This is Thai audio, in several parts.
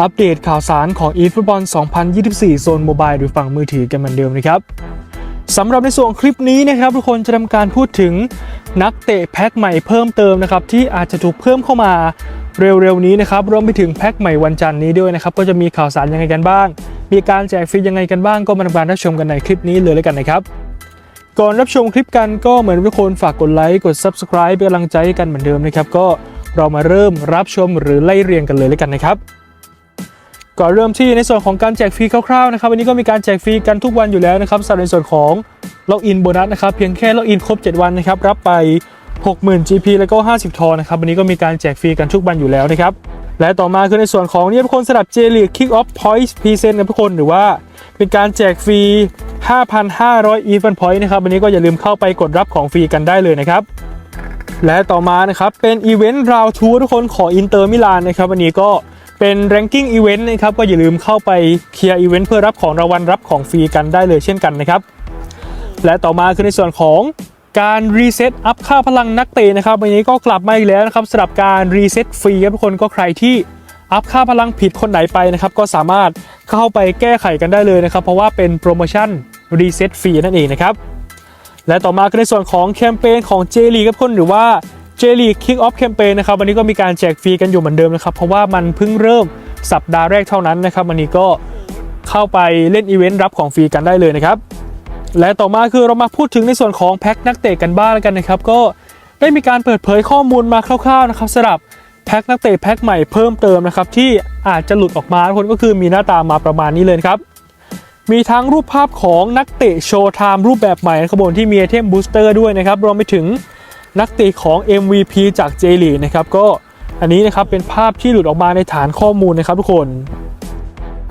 อัปเดตข่าวสารของ eFootball 2024 โซนโมบายหรือฝั่งมือถือกันเหมือนเดิมนะครับสำหรับในส่วนคลิปนี้นะครับ ทุกคนจะทำการพูดถึงนักเตะแพ็คใหม่เพิ่มเติมนะครับ ที่อาจจะถูกเพิ่มเข้ามาเร็วๆนี้นะครับรวมไปถึงแพ็คใหม่วันจันทร์นี้ด้วยนะครับ ก็จะมีข่าวสารยังไงกันบ้าง มีการแจกฟรียังไงกันบ้างก็มาทำการรับชมกันในคลิปนี้เลยแล้วกันนะครับ ก่อนรับชมคลิปกันก็เหมือนทุกคนฝากกดไลค์กด Subscribe เป็นกำลังใจให้กันเหมือนเดิมนะครับก็เรามาเริ่มรับชมหรือไล่เรียงกันเลยแล้วกันนะครับ ก่อนเริ่มที่ในส่วนของการแจกฟรีคร่าวๆนะครับวันนี้ก็มีการแจกฟรีกันทุกวันอยู่แล้วนะครับสำหรับในส่วนของล็อกอินโบนัสนะครับเพียงแค่ล็อกอินครบ 7 วันนะครับรับไป 60,000 GP แล้วก็ 50 ทอนะครับวันนี้ก็มีการแจกฟรีกันทุกวันอยู่แล้วนะครับและต่อมาคือในส่วนของนี่ทุกคนสำหรับ J League Kick Off Points Present กับทุกคนหรือว่าเป็นการแจกฟรี 5,500 Even Point นะครับวันนี้ก็อย่าลืมเข้าไปกดรับของฟรีกันได้เลยนะครับและต่อมานะครับเป็นอีเวนต์ราวทัวร์ทุกคนของอินเตอร์มิลานนะครับวันนี้ก็ เป็น ranking event นะครับก็อย่าลืมเข้าไปเคลียร์อีเวนต์เพื่อรับของรางวัลรับของฟรีกันได้เลยเช่นกันนะครับ และต่อมาคือในส่วนของการรีเซ็ตอัพค่าพลังนักเตะนะครับวันนี้ก็กลับมาอีกแล้วนะครับสำหรับการรีเซ็ตฟรีครับทุกคนก็ใครที่อัพค่าพลังผิดคนไหนไปนะครับก็สามารถเข้าไปแก้ไขกันได้เลยนะครับ เพราะว่าเป็นโปรโมชั่นรีเซ็ตฟรีนั่นเองนะครับและต่อมาก็ในส่วนของแคมเปญของ J League ครับทุกคนหรือว่า J League Kick Off Campaign นะครับวันนี้ก็มีการแจกฟรีกันอยู่เหมือนเดิมนะครับ เพราะว่ามันเพิ่งเริ่มสัปดาห์แรกเท่านั้นนะครับวันนี้ก็เข้าไปเล่นอีเวนต์รับของฟรีกันได้เลยนะครับ และต่อมาคือเรามาพูดถึงในส่วนของแพ็คนักเตะกันบ้างแล้วกันนะครับ ก็ได้มีการเปิดเผยข้อมูลมาคร่าวๆนะครับสำหรับแพ็คนักเตะแพ็คใหม่เพิ่มเติมนะครับที่อาจจะหลุดออกมาทุกคนก็คือมีหน้าตามาประมาณนี้เลยครับ มีทั้งรูปภาพของนักเตะโชว์ไทม์รูปแบบใหม่นะครับบนที่มีไอเทมบูสเตอร์ด้วยนะครับรวมไปถึง นักเตะของ MVP จาก J l e a g u e นะครับก็อันนี้นะครับเป็นภาพที่หลุดออกมาในฐานข้อมูลนะครับทุกคน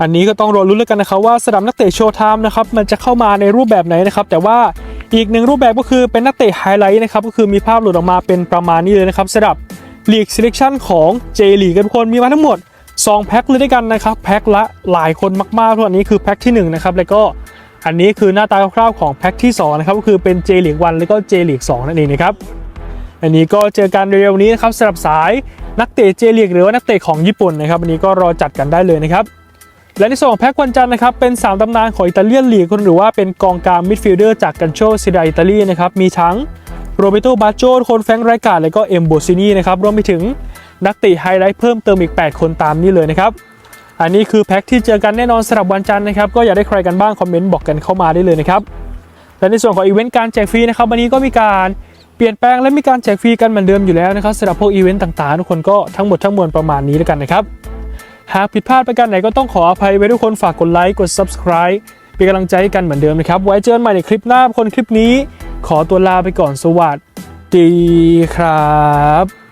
อันนี้ก็ต้องรอรุ้นแล้วกันนะครับว่าสนามนักเตะโชว์ไทม์นะครับมันจะเข้ามาในรูปแบบไหนนะครับแต่ว่าอีกหนึ่งรูปแบบก็คือเป็นนักเตะไฮไลท์นะครับก็คือมีภาพหลุดออกมาเป็นประมาณนี้เลยนะครับสำหรับ League Selection ของ J League กันทุกคนมีมาทั้งหมด 2 แพ็คเลยด้วยกันนะครับแพ็คละหลายคนมากๆทุกอันนี้คือแพ็คที่1นะครับแล้วก็อันนี้คือหน้าตาคร่าวๆของแพ็คที่2นะครับก็คือเป็น J League 1แล้วก็ J League 2นั่นเองนะครับ อันนี้ก็เจอกันเร็วๆนี้นะครับสำหรับสายนักเตะ J League หรือว่านักเตะของญี่ปุ่นนะครับอันนี้ก็รอจัดกันได้เลยนะครับและในส่วนของแพ็กวันจันนะครับเป็น 3 ตำนานของอิตาเลียนลีกหรือว่าเป็นกองกลางมิดฟิลเดอร์จากกันโชซิดาอิตาลีนะครับมีทั้งโรเบโตบาโจคนแฟงไรกาดและก็เอ็มโบซินีนะครับรวมไปถึงนักเตะไฮไลท์เพิ่มเติมอีก 8 คนตามนี้เลยนะครับอันนี้คือแพ็กที่เจอกันแน่นอนสำหรับวันจันทร์นะครับก็อยากได้ใครกันบ้างคอมเมนต์บอกกันเข้ามาได้เลยนะครับและในส่วนของอีเวนต์การแจกฟรีนะครับวันนี้ก็มีการ ลี่ยนแปลงและมีการแจกฟรีกันเหมือนเดิมอยู่แล้วนะครับสำหรับพวกอีเวนต์ต่างๆ ทุกคนก็ทั้งหมดทั้งมวลประมาณนี้แล้วกันนะครับ หากผิดพลาดประการไหนก็ต้องขออภัยไว้ทุกคนฝากกดไลค์กด subscribe เป็นกำลังใจให้กันเหมือนเดิมนะครับ ไว้เจอกันใหม่ในคลิปหน้าคนคลิปนี้ ขอตัวลาไปก่อนสวัสดีครับ